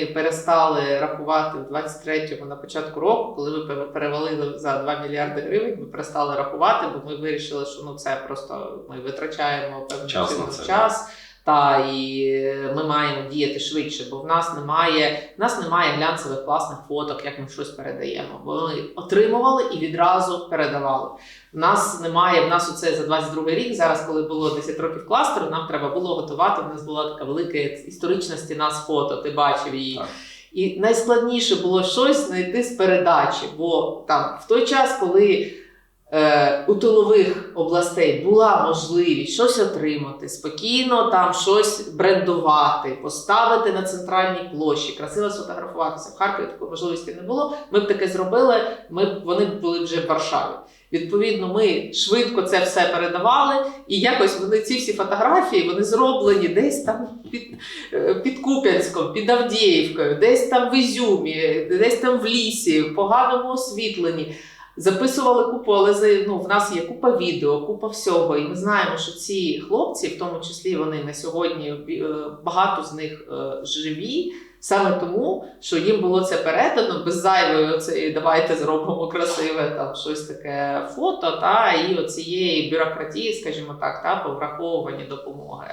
ми перестали рахувати в 23-му на початку року, коли ми пере- перевалили за 2 мільярди гривень. Ми перестали рахувати, бо ми вирішили, що ну це просто ми витрачаємо певний Час на це, час. Та і ми маємо діяти швидше, бо в нас немає в нас немає глянцевих класних фоток, як ми щось передаємо. Бо ми отримували і відразу передавали. В нас немає, в нас оце за 22 рік. Зараз, коли було 10 років кластеру, нам треба було готувати. У нас була така велика історична стіна з фото. Ти бачив її. Так. І найскладніше було щось знайти з передачі, бо там в той час, коли у тилових областей була можливість щось отримати, спокійно там щось брендувати, поставити на центральній площі, красиво сфотографуватися. В Харкові такої можливості не було. Ми б таке зробили. Ми б вони були вже в Варшаві. Відповідно, ми швидко це все передавали, і якось вони ці всі фотографії вони зроблені десь там під, е, під Куп'янськом, під Авдіївкою, десь там в Ізюмі, десь там в лісі, в поганому освітленні. Записували купу, але ну, в нас є купа відео, купа всього. І ми знаємо, що ці хлопці, в тому числі вони на сьогодні е, багато з них е, живі. Саме тому, що їм було це передано без зайвої оцеї давайте зробимо красиве там щось таке фото, та і оцієї бюрократії, скажімо так, та по враховуванні допомоги.